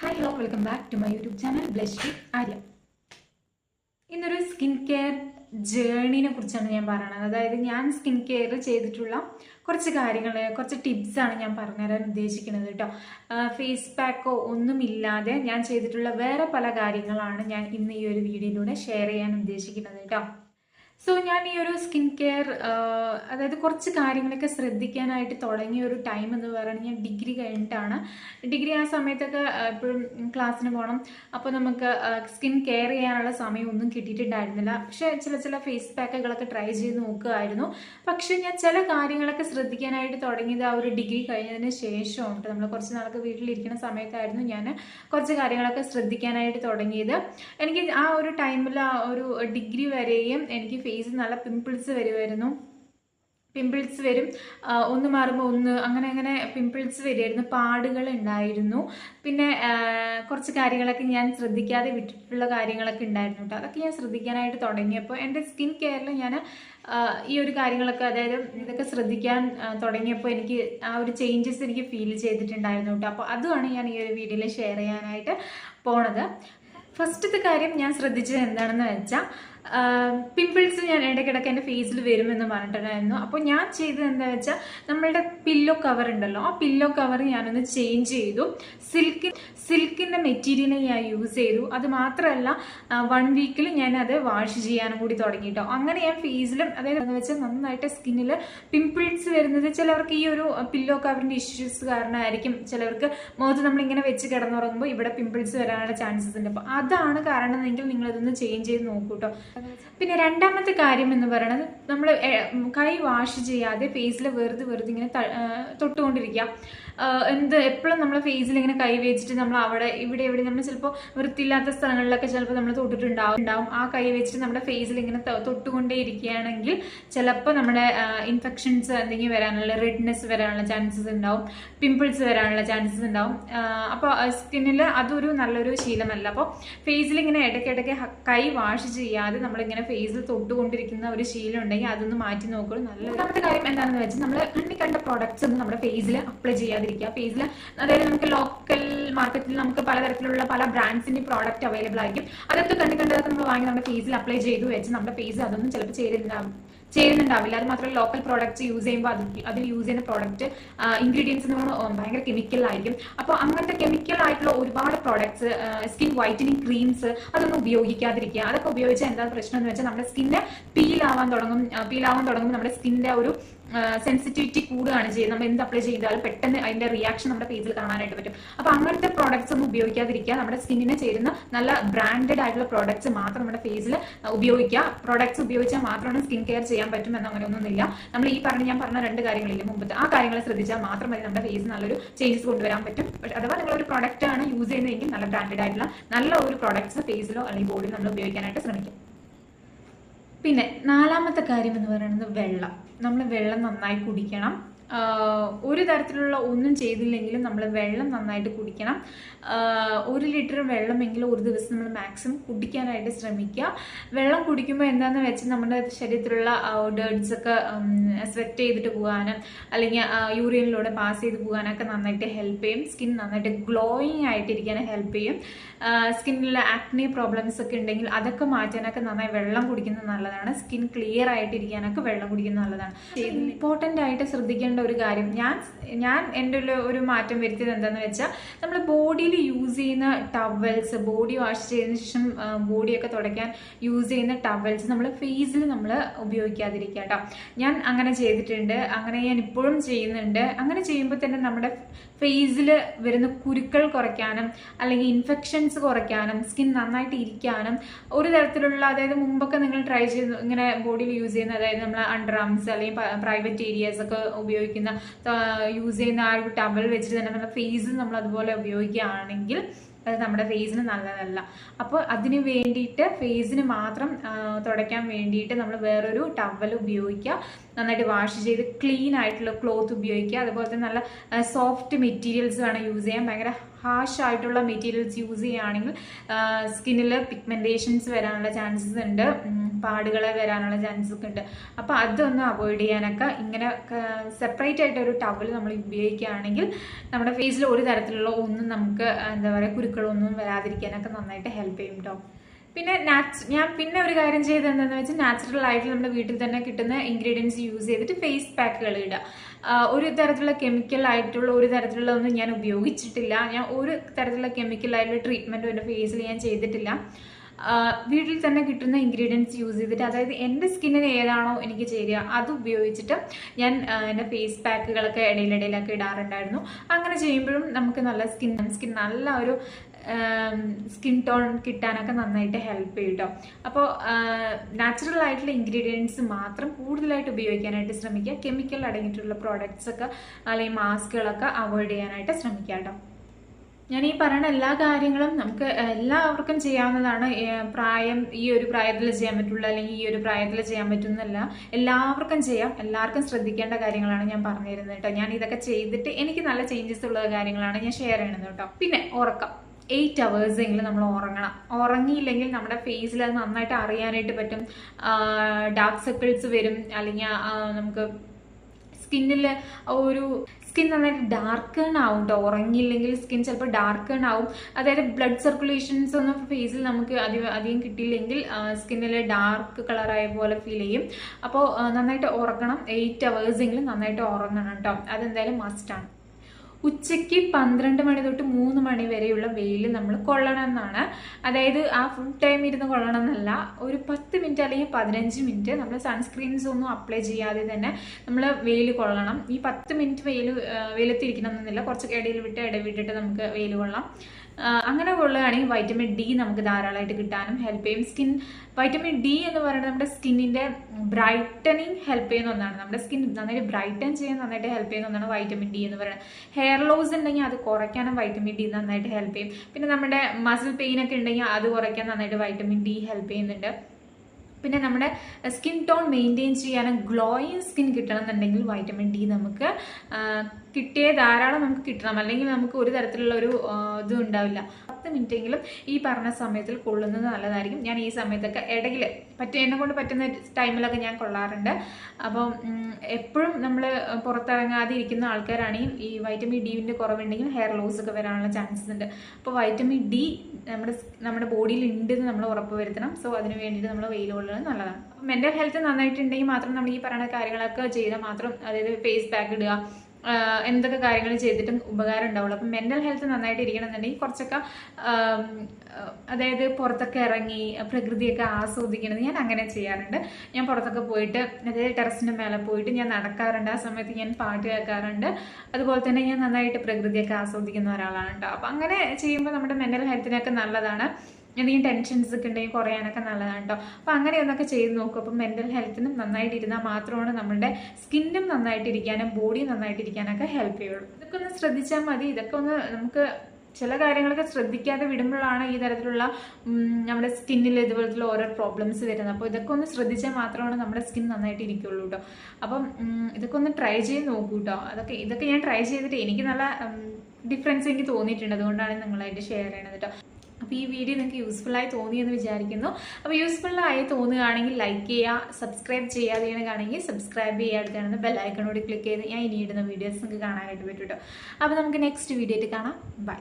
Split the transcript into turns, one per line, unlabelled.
Hi hello welcome back to my YouTube channel blush Arya ഇന്നൊരു skin care ജേണിനെ കുറിച്ചാണ് ഞാൻ പറയുന്നത്. അതായത് ഞാൻ സ്കിൻ കെയർ ചെയ്തിട്ടുള്ള കുറച്ച് കാര്യങ്ങൾ കുറച്ച് ടിപ്സാണ് ഞാൻ പറഞ്ഞുതരാൻ ഉദ്ദേശിക്കുന്നത് കേട്ടോ. ഫേസ് പാക്കോ ഒന്നുമില്ലാതെ ഞാൻ ചെയ്തിട്ടുള്ള വേറെ പല കാര്യങ്ങളാണ് ഞാൻ ഇന്ന് ഈ ഒരു വീഡിയോയിലൂടെ ഷെയർ ചെയ്യാൻ ഉദ്ദേശിക്കുന്നത് കേട്ടോ. സോ ഞാൻ ഈ ഒരു സ്കിൻ കെയർ അതായത് കുറച്ച് കാര്യങ്ങളൊക്കെ ശ്രദ്ധിക്കാനായിട്ട് തുടങ്ങിയ ഒരു ടൈം എന്ന് പറയുന്നത് ഞാൻ ഡിഗ്രി കഴിഞ്ഞിട്ടാണ്. ഡിഗ്രി ആ സമയത്തൊക്കെ എപ്പോഴും ക്ലാസ്സിന് പോകണം അപ്പോൾ നമുക്ക് സ്കിൻ കെയർ ചെയ്യാനുള്ള സമയമൊന്നും കിട്ടിയിട്ടുണ്ടായിരുന്നില്ല. പക്ഷേ ചില ചില ഫേസ് പാക്കുകളൊക്കെ ട്രൈ ചെയ്ത് നോക്കുമായിരുന്നു പക്ഷേ ഞാൻ ചില കാര്യങ്ങളൊക്കെ ശ്രദ്ധിക്കാനായിട്ട് തുടങ്ങിയത് ആ ഒരു ഡിഗ്രി കഴിഞ്ഞതിന് ശേഷമുണ്ട് നമ്മൾ കുറച്ച് നാളൊക്കെ വീട്ടിലിരിക്കുന്ന സമയത്തായിരുന്നു ഞാൻ കുറച്ച് കാര്യങ്ങളൊക്കെ ശ്രദ്ധിക്കാനായിട്ട് തുടങ്ങിയത്. എനിക്ക് ആ ഒരു ടൈമിൽ ആ ഒരു ഡിഗ്രി വരെയും എനിക്ക് ഫേസിൽ നല്ല പിമ്പിൾസ് വരുമായിരുന്നു പിമ്പിൾസ് വരും. ഒന്ന് മാറുമ്പോൾ ഒന്ന് അങ്ങനെ അങ്ങനെ പിമ്പിൾസ് വരുമായിരുന്നു പാടുകൾ ഉണ്ടായിരുന്നു. പിന്നെ കുറച്ച് കാര്യങ്ങളൊക്കെ ഞാൻ ശ്രദ്ധിക്കാതെ വിട്ടിട്ടുള്ള കാര്യങ്ങളൊക്കെ ഉണ്ടായിരുന്നു കേട്ടോ. അതൊക്കെ ഞാൻ ശ്രദ്ധിക്കാനായിട്ട് തുടങ്ങിയപ്പോൾ എന്റെ സ്കിൻ കെയറിൽ ഞാൻ ഈ ഒരു കാര്യങ്ങളൊക്കെ അതായത് ഇതൊക്കെ ശ്രദ്ധിക്കാൻ തുടങ്ങിയപ്പോൾ എനിക്ക് ആ ഒരു ചേഞ്ചസ് എനിക്ക് ഫീൽ ചെയ്തിട്ടുണ്ടായിരുന്നു കേട്ടോ. അപ്പോൾ അതുമാണ് ഞാൻ ഈ ഒരു വീഡിയോയിൽ ഷെയർ ചെയ്യാനായിട്ട് പോണത്. ഫസ്റ്റത്തെ കാര്യം ഞാൻ ശ്രദ്ധിച്ചത് എന്താണെന്ന് വെച്ചാൽ പിമ്പിൾസ് ഞാൻ ഇടയ്ക്കിടയ്ക്ക് എന്റെ ഫേസിൽ വരുമെന്ന് പറഞ്ഞിട്ടുണ്ടായിരുന്നു. അപ്പോൾ ഞാൻ ചെയ്തത് എന്താ വെച്ചാൽ നമ്മളുടെ പില്ലോ കവർ ഉണ്ടല്ലോ ആ പില്ലോ കവർ ഞാനൊന്ന് ചേഞ്ച് ചെയ്തു. സിൽക്ക് സിൽക്കിന്റെ മെറ്റീരിയൽ ഞാൻ യൂസ് ചെയ്തു. അത് മാത്രമല്ല വൺ വീക്കിൽ ഞാൻ അത് വാഷ് ചെയ്യാനും കൂടി തുടങ്ങിയിട്ടോ അങ്ങനെ ഞാൻ ഫേസിലും അതായത് എന്ന് വെച്ചാൽ നന്നായിട്ട് സ്കിന്നിൽ പിമ്പിൾസ് വരുന്നത് ചിലവർക്ക് ഈ ഒരു പില്ലോ കവറിന്റെ ഇഷ്യൂസ് കാരണമായിരിക്കും. ചിലവർക്ക് മുഖത്ത് നമ്മളിങ്ങനെ വെച്ച് കിടന്നുറങ്ങുമ്പോൾ ഇവിടെ പിമ്പിൾസ് വരാനുള്ള ചാൻസസ് ഉണ്ട്. അപ്പോൾ അതാണ് കാരണമെങ്കിൽ നിങ്ങളിതൊന്ന് ചേഞ്ച് ചെയ്ത് നോക്കൂ കേട്ടോ പിന്നെ രണ്ടാമത്തെ കാര്യം എന്ന് പറയുന്നത് നമ്മൾ കൈ വാഷ് ചെയ്യാതെ ഫേസിൽ വെറുതെ വെറുതെ ഇങ്ങനെ തൊട്ടുകൊണ്ടിരിക്കുക. എന്ത് എപ്പോഴും നമ്മൾ ഫേസിൽ ഇങ്ങനെ കൈ വെച്ചിട്ട് നമ്മൾ അവിടെ ഇവിടെ എവിടെ നമ്മൾ ചിലപ്പോൾ വൃത്തിയില്ലാത്ത സ്ഥലങ്ങളിലൊക്കെ ചിലപ്പോൾ നമ്മൾ തൊട്ടിട്ടുണ്ടാവും ഉണ്ടാവും. ആ കൈ വെച്ചിട്ട് നമ്മുടെ ഫേസിൽ ഇങ്ങനെ തൊട്ടുകൊണ്ടേ ഇരിക്കുകയാണെങ്കിൽ ചിലപ്പോൾ നമ്മുടെ ഇൻഫെക്ഷൻസ് എന്തെങ്കിലും വരാനുള്ള റെഡ്നെസ് വരാനുള്ള ചാൻസസ് ഉണ്ടാവും. പിമ്പിൾസ് വരാനുള്ള ചാൻസസ് ഉണ്ടാവും. അപ്പോൾ സ്കിന്നിൽ അതൊരു നല്ലൊരു ശീലമല്ല. അപ്പോൾ ഫേസിൽ ഇങ്ങനെ ഇടയ്ക്കിടയ്ക്ക് കൈ വാഷ് ചെയ്യാതെ നമ്മളിങ്ങനെ ഫേസിൽ തൊട്ടുകൊണ്ടിരിക്കുന്ന ഒരു ശീലം ഉണ്ടെങ്കിൽ അതൊന്ന് മാറ്റി നോക്കുക നല്ല രണ്ടാമത്തെ കാര്യം എന്താണെന്ന് വെച്ചാൽ നമ്മൾ ഇനി കണ്ട പ്രോഡക്ട്സ് ഒന്നും നമ്മുടെ ഫേസിൽ അപ്ലൈ ചെയ്യാതിരിക്കുക. ഫേസിൽ അതായത് നമുക്ക് ലോക്കൽ മാർക്കറ്റിൽ നമുക്ക് പലതരത്തിലുള്ള പല ബ്രാൻഡ്സിന്റെ പ്രോഡക്റ്റ് അവൈലബിൾ ആയിരിക്കും. അതൊക്കെ കണ്ടു കണ്ടതൊക്കെ നമ്മൾ വാങ്ങി നമ്മുടെ ഫേസിൽ അപ്ലൈ ചെയ്തു വെച്ച് നമ്മുടെ ഫേസ് അതൊന്നും ചിലപ്പോൾ ചെയ്തിട്ടുണ്ടാവും ചെയ്യുന്നുണ്ടാവില്ല. അത് മാത്രമല്ല ലോക്കൽ പ്രോഡക്റ്റ്സ് യൂസ് ചെയ്യുമ്പോൾ അത് അതിൽ യൂസ് ചെയ്യുന്ന പ്രോഡക്റ്റ് ഇൻഗ്രീഡിയൻസ് പറയുമ്പോൾ ഭയങ്കര കെമിക്കൽ ആയിരിക്കും. അപ്പോൾ അങ്ങനത്തെ കെമിക്കൽ ആയിട്ടുള്ള ഒരുപാട് പ്രോഡക്ട്സ് സ്കിൻ വൈറ്റനിങ് ക്രീംസ് അതൊന്നും ഉപയോഗിക്കാതിരിക്കുക. അതൊക്കെ ഉപയോഗിച്ചാൽ എന്താ പ്രശ്നം എന്ന് വെച്ചാൽ നമ്മുടെ സ്കിന്ന് പീൽ ആവാൻ തുടങ്ങും പീൽ ആവാൻ തുടങ്ങുമ്പോൾ നമ്മുടെ സ്കിന്നിന്റെ ഒരു സെൻസിറ്റിവിറ്റി കൂടുകയാണ് ചെയ്യുന്നത്. നമ്മൾ എന്ത് അപ്ലൈ ചെയ്താലും പെട്ടെന്ന് അതിന്റെ റിയാക്ഷൻ നമ്മുടെ ഫേസിൽ കാണാനായിട്ട് പറ്റും. അപ്പൊ അങ്ങനത്തെ പ്രോഡക്ട്സ് ഒന്നും ഉപയോഗിക്കാതിരിക്കുക. നമ്മുടെ സ്കിന്നിന് ചേരുന്ന നല്ല ബ്രാൻഡഡ് ആയിട്ടുള്ള പ്രോഡക്ട്സ് മാത്രം നമ്മുടെ ഫേസിൽ ഉപയോഗിക്കുക. പ്രോഡക്ട്സ് ഉപയോഗിച്ചാൽ മാത്രമാണ് സ്കിൻ കെയർ ചെയ്യാൻ പറ്റും എന്ന് അങ്ങനെ ഒന്നുമില്ല. നമ്മൾ ഈ പറഞ്ഞ ഞാൻ പറഞ്ഞ രണ്ട് കാര്യങ്ങളില്ല മുമ്പത്തെ. ആ കാര്യങ്ങൾ ശ്രദ്ധിച്ചാൽ മാത്രം മതി നമ്മുടെ ഫേസ് നല്ലൊരു ചേഞ്ചസ് കൊണ്ടുവരാൻ പറ്റും. അഥവാ നിങ്ങൾ ഒരു പ്രോഡക്റ്റ് ആണ് യൂസ് ചെയ്യുന്നതെങ്കിൽ നല്ല ബ്രാൻഡഡ് ആയിട്ടുള്ള നല്ല ഒരു പ്രോഡക്ട്സ് ഫേസിലോ അല്ലെങ്കിൽ ബോഡിയിലോ നമ്മൾ ഉപയോഗിക്കാനായിട്ട് ശ്രമിക്കും. പിന്നെ നാലാമത്തെ കാര്യം എന്ന് പറയുന്നത് വെള്ളം. നമ്മൾ വെള്ളം നന്നായി കുടിക്കണം. ഒരു തരത്തിലുള്ള ഒന്നും ചെയ്തില്ലെങ്കിലും നമ്മൾ വെള്ളം നന്നായിട്ട് കുടിക്കണം. ഒരു ലിറ്റർ വെള്ളമെങ്കിലും ഒരു ദിവസം നമ്മൾ മാക്സിമം കുടിക്കാനായിട്ട് ശ്രമിക്കുക. വെള്ളം കുടിക്കുമ്പോൾ എന്താണെന്ന് വെച്ചാൽ നമ്മുടെ ശരീരത്തിലുള്ള ഡേർട്സ് ഒക്കെ സ്വെറ്റ് ചെയ്തിട്ട് പോകാനും അല്ലെങ്കിൽ യൂറിയനിലൂടെ പാസ് ചെയ്ത് പോകാനൊക്കെ നന്നായിട്ട് ഹെൽപ്പ് ചെയ്യും. സ്കിൻ നന്നായിട്ട് ഗ്ലോയിങ് ആയിട്ടിരിക്കാൻ ഹെൽപ്പ് ചെയ്യും. സ്കിന്നിലെ ആക്നി പ്രോബ്ലംസ് ഒക്കെ ഉണ്ടെങ്കിൽ അതൊക്കെ മാറ്റാനൊക്കെ നന്നായി വെള്ളം കുടിക്കുന്നത് നല്ലതാണ്. സ്കിൻ ക്ലിയർ ആയിട്ടിരിക്കാനൊക്കെ വെള്ളം കുടിക്കുന്നത് നല്ലതാണ്. ഇമ്പോർട്ടന്റ് ആയിട്ട് ശ്രദ്ധിക്കേണ്ട ഒരു കാര്യം. ഞാൻ ഞാൻ എന്റെ ഒരു മാറ്റം വരുത്തിയത് എന്താണെന്ന് വെച്ചാൽ നമ്മൾ ബോഡിയിൽ യൂസ് ചെയ്യുന്ന ടവൽസ് ബോഡി വാഷ് ചെയ്തതിന് ശേഷം ബോഡിയൊക്കെ തുടയ്ക്കാൻ യൂസ് ചെയ്യുന്ന ടവൽസ് നമ്മൾ ഫേസിൽ നമ്മൾ ഉപയോഗിക്കാതിരിക്കുക ഞാൻ അങ്ങനെ ചെയ്തിട്ടുണ്ട് അങ്ങനെ ഞാൻ ഇപ്പോഴും ചെയ്യുന്നുണ്ട്. അങ്ങനെ ചെയ്യുമ്പോൾ തന്നെ നമ്മുടെ ഫേസിൽ വരുന്ന കുരുക്കൾ കുറയ്ക്കാനും അല്ലെങ്കിൽ ഇൻഫെക്ഷൻസ് കുറയ്ക്കാനും സ്കിൻ നന്നായിട്ട് ഇരിക്കാനും ഒരു തരത്തിലുള്ള അതായത് മുമ്പൊക്കെ നിങ്ങൾ ട്രൈ ചെയ്ത് ഇങ്ങനെ ബോഡിയിൽ യൂസ് ചെയ്യുന്ന അതായത് നമ്മൾ അണ്ടർ ആംസ് അല്ലെങ്കിൽ പ്രൈവറ്റ് ഏരിയാസ് ഒക്കെ ഉപയോഗിക്കുന്ന യൂസ് ചെയ്യുന്ന ആ ഒരു ടവൽ വെച്ചിട്ട് തന്നെ നമ്മുടെ ഫേസ് നമ്മൾ അതുപോലെ ഉപയോഗിക്കുകയാണെങ്കിൽ അത് നമ്മുടെ ഫേസിന് നല്ലതല്ല. അപ്പോൾ അതിന് വേണ്ടിയിട്ട് ഫേസിന് മാത്രം തുടയ്ക്കാൻ വേണ്ടിയിട്ട് നമ്മൾ വേറൊരു ടവൽ ഉപയോഗിക്കുക. നന്നായിട്ട് വാഷ് ചെയ്ത് ക്ലീൻ ആയിട്ടുള്ള ക്ലോത്ത് ഉപയോഗിക്കുക. അതുപോലെ തന്നെ നല്ല സോഫ്റ്റ് മെറ്റീരിയൽസ് വേണം യൂസ് ചെയ്യാൻ. ഭയങ്കര ഹാഷ് ആയിട്ടുള്ള മെറ്റീരിയൽസ് യൂസ് ചെയ്യുകയാണെങ്കിൽ സ്കിന്നിൽ പിഗ്മെന്റേഷൻസ് വരാനുള്ള ചാൻസസ് ഉണ്ട്. പാടുകൾ വരാനുള്ള ചാൻസസ് ഒക്കെ ഉണ്ട്. അപ്പോൾ അതൊന്ന് അവോയ്ഡ് ചെയ്യാനൊക്കെ ഇങ്ങനെ സെപ്പറേറ്റ് ആയിട്ട് ഒരു ടവൽ നമ്മൾ ഉപയോഗിക്കുകയാണെങ്കിൽ നമ്മുടെ ഫേസിൽ ഒരു തരത്തിലുള്ള ഒന്നും നമുക്ക് എന്താ പറയുക കുരുക്കളൊന്നും വരാതിരിക്കാനൊക്കെ നന്നായിട്ട് ഹെൽപ്പ് ചെയ്യും കേട്ടോ പിന്നെ നാച്ച് ഞാൻ പിന്നെ ഒരു കാര്യം ചെയ്തത് എന്താണെന്ന് വെച്ചാൽ നാച്ചുറൽ ആയിട്ട് നമ്മുടെ വീട്ടിൽ തന്നെ കിട്ടുന്ന ഇൻഗ്രീഡിയൻസ് യൂസ് ചെയ്തിട്ട് ഫേസ് പാക്കുകൾ ഇടുക ഒരു തരത്തിലുള്ള കെമിക്കൽ ആയിട്ടുള്ള ഒരു തരത്തിലുള്ള ഒന്നും ഞാൻ ഉപയോഗിച്ചിട്ടില്ല. ഞാൻ ഒരു തരത്തിലുള്ള കെമിക്കൽ ആയിട്ടുള്ള ട്രീറ്റ്മെന്റും എന്റെ ഫേസിൽ ഞാൻ ചെയ്തിട്ടില്ല. വീട്ടിൽ തന്നെ കിട്ടുന്ന ഇൻഗ്രീഡിയൻസ് യൂസ് ചെയ്തിട്ട് അതായത് എന്റെ സ്കിന്നിന് ഏതാണോ എനിക്ക് ചേരുക അത് ഉപയോഗിച്ചിട്ട് ഞാൻ എന്റെ ഫേസ് പാക്കുകളൊക്കെ ഇടയിലിടയിലൊക്കെ ഇടാറുണ്ടായിരുന്നു. അങ്ങനെ ചെയ്യുമ്പോഴും നമുക്ക് നല്ല സ്കിൻ സ്കിൻ നല്ല ഒരു സ്കിൻ ടോൺ കിട്ടാനൊക്കെ നന്നായിട്ട് ഹെൽപ്പ് ചെയ്യും കേട്ടോ അപ്പോൾ നാച്ചുറൽ ആയിട്ടുള്ള ഇൻഗ്രീഡിയൻസ് മാത്രം കൂടുതലായിട്ട് ഉപയോഗിക്കാനായിട്ട് ശ്രമിക്കുക. കെമിക്കൽ അടങ്ങിയിട്ടുള്ള പ്രോഡക്ട്സൊക്കെ അല്ലെങ്കിൽ മാസ്കുകളൊക്കെ അവോയ്ഡ് ചെയ്യാനായിട്ട് ശ്രമിക്കുക കേട്ടോ ഞാൻ ഈ പറയുന്ന എല്ലാ കാര്യങ്ങളും നമുക്ക് എല്ലാവർക്കും ചെയ്യാവുന്നതാണ് പ്രായം ഈ ഒരു പ്രായത്തിൽ ചെയ്യാൻ പറ്റുള്ളൂ അല്ലെങ്കിൽ ഈ ഒരു പ്രായത്തിൽ ചെയ്യാൻ പറ്റുന്നല്ല എല്ലാവർക്കും ചെയ്യാം. എല്ലാവർക്കും ശ്രദ്ധിക്കേണ്ട കാര്യങ്ങളാണ് ഞാൻ പറഞ്ഞു തരുന്നത് കേട്ടോ. ഞാൻ ഇതൊക്കെ ചെയ്തിട്ട് എനിക്ക് നല്ല ചേഞ്ചസ് ഉള്ള കാര്യങ്ങളാണ് ഞാൻ ഷെയർ ചെയ്യണത് കേട്ടോ. പിന്നെ ഉറക്കം. എയ്റ്റ് അവേഴ്സ് എങ്കിലും നമ്മൾ ഉറങ്ങണം. ഉറങ്ങിയില്ലെങ്കിൽ നമ്മുടെ ഫേസിൽ അത് നന്നായിട്ട് അറിയാനായിട്ട് പറ്റും. ഡാർക്ക് സർക്കിൾസ് വരും. അല്ലെങ്കിൽ നമുക്ക് സ്കിന്നിൽ ഒരു സ്കിൻ നന്നായിട്ട് ഡാർക്കൺ ആവും കേട്ടോ ഉറങ്ങിയില്ലെങ്കിൽ സ്കിൻ ചിലപ്പോൾ ഡാർക്കൺ ആവും. അതായത് ബ്ലഡ് സർക്കുലേഷൻസ് ഒന്നും ഫേസിൽ നമുക്ക് അധികം അധികം കിട്ടിയില്ലെങ്കിൽ സ്കിന്നിൽ ഡാർക്ക് കളറായ പോലെ ഫീൽ ചെയ്യും. അപ്പോൾ നന്നായിട്ട് ഉറങ്ങണം. എയ്റ്റ് അവേഴ്സെങ്കിലും നന്നായിട്ട് ഉറങ്ങണം കേട്ടോ അതെന്തായാലും മസ്റ്റാണ് ഉച്ചയ്ക്ക് പന്ത്രണ്ട് മണി തൊട്ട് മൂന്ന് മണി വരെയുള്ള വെയിൽ നമ്മൾ കൊള്ളണം എന്നാണ് അതായത് ആ ഫുൾ ടൈം ഇരുന്ന് കൊള്ളണം എന്നല്ല ഒരു പത്ത് മിനിറ്റ് അല്ലെങ്കിൽ പതിനഞ്ച് മിനിറ്റ് നമ്മൾ സൺസ്ക്രീൻസ് ഒന്നും അപ്ലൈ ചെയ്യാതെ തന്നെ നമ്മൾ വെയിൽ കൊള്ളണം. ഈ പത്ത് മിനിറ്റ് വെയിൽ വെയിലത്തിരിക്കണം എന്നില്ല കുറച്ച് ഇടയിൽ വിട്ട് ഇടവിട്ടിട്ട് നമുക്ക് വെയിൽ കൊള്ളാം. അങ്ങനെ കൊള്ളുകയാണെങ്കിൽ വൈറ്റമിൻ ഡി നമുക്ക് ധാരാളമായിട്ട് കിട്ടാനും ഹെൽപ്പ് ചെയ്യും. സ്കിൻ വൈറ്റമിൻ ഡി എന്ന് പറയുന്നത് നമ്മുടെ സ്കിന്നിന്റെ ബ്രൈറ്റനിങ് ഹെൽപ്പ് ചെയ്യുന്ന ഒന്നാണ്. നമ്മുടെ സ്കിൻ നന്നായിട്ട് ബ്രൈറ്റൻ ചെയ്യാൻ നന്നായിട്ട് ഹെൽപ്പ് ചെയ്യുന്ന ഒന്നാണ് വൈറ്റമിൻ ഡി എന്ന് പറയുന്നത്. ഹെയർ ലോസ് ഉണ്ടെങ്കിൽ അത് കുറയ്ക്കാനും വൈറ്റമിൻ ഡി നന്നായിട്ട് ഹെൽപ്പ് ചെയ്യും. പിന്നെ നമ്മുടെ മസിൽ പെയിൻ ഒക്കെ ഉണ്ടെങ്കിൽ അത് കുറയ്ക്കാൻ നന്നായിട്ട് വൈറ്റമിൻ ഡി ഹെൽപ്പ് ചെയ്യുന്നുണ്ട്. പിന്നെ നമ്മുടെ സ്കിൻ ടോൺ മെയിന്റെയിൻ ചെയ്യാനും ഗ്ലോയിങ് സ്കിൻ കിട്ടണം എന്നുണ്ടെങ്കിൽ വൈറ്റമിൻ ഡി നമുക്ക് കിട്ടിയ ധാരാളം നമുക്ക് കിട്ടണം. അല്ലെങ്കിൽ നമുക്ക് ഒരു തരത്തിലുള്ള ഒരു ഇതും ഉണ്ടാവില്ല. പത്ത് മിനിറ്റെങ്കിലും ഈ പറഞ്ഞ സമയത്തിൽ കൊള്ളുന്നത് നല്ലതായിരിക്കും. ഞാൻ ഈ സമയത്തൊക്കെ ഇടയിൽ പറ്റും എന്നെ കൊണ്ട് പറ്റുന്ന ടൈമിലൊക്കെ ഞാൻ കൊള്ളാറുണ്ട്. അപ്പം എപ്പോഴും നമ്മൾ പുറത്തിറങ്ങാതെ ഇരിക്കുന്ന ആൾക്കാരാണെങ്കിൽ ഈ വൈറ്റമിൻ ഡിന്റെ കുറവുണ്ടെങ്കിൽ ഹെയർ ലോസ് ഒക്കെ വരാനുള്ള ചാൻസസ് ഉണ്ട്. അപ്പോൾ വൈറ്റമിൻ ഡി നമ്മുടെ നമ്മുടെ ബോഡിയിൽ ഉണ്ട് എന്ന് നമ്മൾ ഉറപ്പ് വരുത്തണം. സോ അതിന് വേണ്ടിയിട്ട് നമ്മൾ വെയിൽ കൊള്ളുന്നത് നല്ലതാണ്. മെന്റൽ ഹെൽത്ത് നന്നായിട്ടുണ്ടെങ്കിൽ മാത്രം നമ്മൾ ഈ പറയുന്ന കാര്യങ്ങളൊക്കെ ചെയ്താൽ മാത്രം അതായത് ഫേസ് പാക്ക് ഇടുക എന്തൊക്കെ കാര്യങ്ങൾ ചെയ്തിട്ടും ഉപകാരം ഉണ്ടാവുള്ളൂ അപ്പം മെന്റൽ ഹെൽത്ത് നന്നായിട്ട് ഇരിക്കണമെന്നുണ്ടെങ്കിൽ കുറച്ചൊക്കെ അതായത് പുറത്തൊക്കെ ഇറങ്ങി പ്രകൃതിയൊക്കെ ആസ്വദിക്കണത് ഞാൻ അങ്ങനെ ചെയ്യാറുണ്ട്. ഞാൻ പുറത്തൊക്കെ പോയിട്ട് അതായത് ടെറസിന്റെ മേലെ പോയിട്ട് ഞാൻ നടക്കാറുണ്ട്. ആ സമയത്ത് ഞാൻ പാട്ട് കേൾക്കാറുണ്ട്. അതുപോലെ തന്നെ ഞാൻ നന്നായിട്ട് പ്രകൃതിയൊക്കെ ആസ്വദിക്കുന്ന ഒരാളാണ് കേട്ടോ. അപ്പം അങ്ങനെ ചെയ്യുമ്പോൾ നമ്മുടെ മെന്റൽ ഹെൽത്തിനൊക്കെ നല്ലതാണ്. എന്തെങ്കിലും ടെൻഷൻസ് ഒക്കെ ഉണ്ടെങ്കിൽ കുറയാനൊക്കെ നല്ലതാണ് കേട്ടോ അപ്പോൾ അങ്ങനെ ഒന്നൊക്കെ ചെയ്ത് നോക്കും. അപ്പം മെന്റൽ ഹെൽത്തിനും നന്നായിട്ട് ഇരുന്നാൽ മാത്രമാണ് നമ്മുടെ സ്കിന്നും നന്നായിട്ടിരിക്കാനും ബോഡിയും നന്നായിട്ടിരിക്കാനൊക്കെ ഹെൽപ്പ് ചെയ്യുള്ളൂ. ഇതൊക്കെ ഒന്ന് ശ്രദ്ധിച്ചാൽ മതി. ഇതൊക്കെ ഒന്ന് നമുക്ക് ചില കാര്യങ്ങളൊക്കെ ശ്രദ്ധിക്കാതെ വിടുമ്പോഴാണ് ഈ തരത്തിലുള്ള നമ്മുടെ സ്കിന്നിൽ ഇതുപോലത്തുള്ള ഓരോ പ്രോബ്ലംസ് വരുന്നത്. അപ്പോൾ ഇതൊക്കെ ഒന്ന് ശ്രദ്ധിച്ചാൽ മാത്രമാണ് നമ്മുടെ സ്കിൻ നന്നായിട്ട് ഇരിക്കുള്ളൂ കേട്ടോ അപ്പം ഇതൊക്കെ ഒന്ന് ട്രൈ ചെയ്ത് നോക്കൂ കേട്ടോ അതൊക്കെ ഇതൊക്കെ ഞാൻ ട്രൈ ചെയ്തിട്ട് എനിക്ക് നല്ല ഡിഫറൻസ് എനിക്ക് തോന്നിയിട്ടുണ്ട്. അതുകൊണ്ടാണ് നിങ്ങളായിട്ട് ഷെയർ ചെയ്യണത് കേട്ടോ അപ്പോൾ ഈ വീഡിയോ നിങ്ങൾക്ക് യൂസ്ഫുള്ളായി തോന്നിയെന്ന് വിചാരിക്കുന്നു. അപ്പോൾ യൂസ്ഫുള്ളായി തോന്നുകയാണെങ്കിൽ ലൈക്ക് ചെയ്യുക സബ്സ്ക്രൈബ് ചെയ്യാതെയാണെങ്കിൽ സബ്സ്ക്രൈബ് ചെയ്യുക അടുത്താണ് ബെല്ലൈക്കണോട് ക്ലിക്ക് ചെയ്ത് ഞാൻ ഇനി ഇടുന്ന വീഡിയോസ് നിങ്ങൾക്ക് കാണാനായിട്ട് പറ്റും കേട്ടോ അപ്പോൾ നമുക്ക് നെക്സ്റ്റ് വീഡിയോയിൽ കാണാം. ബൈ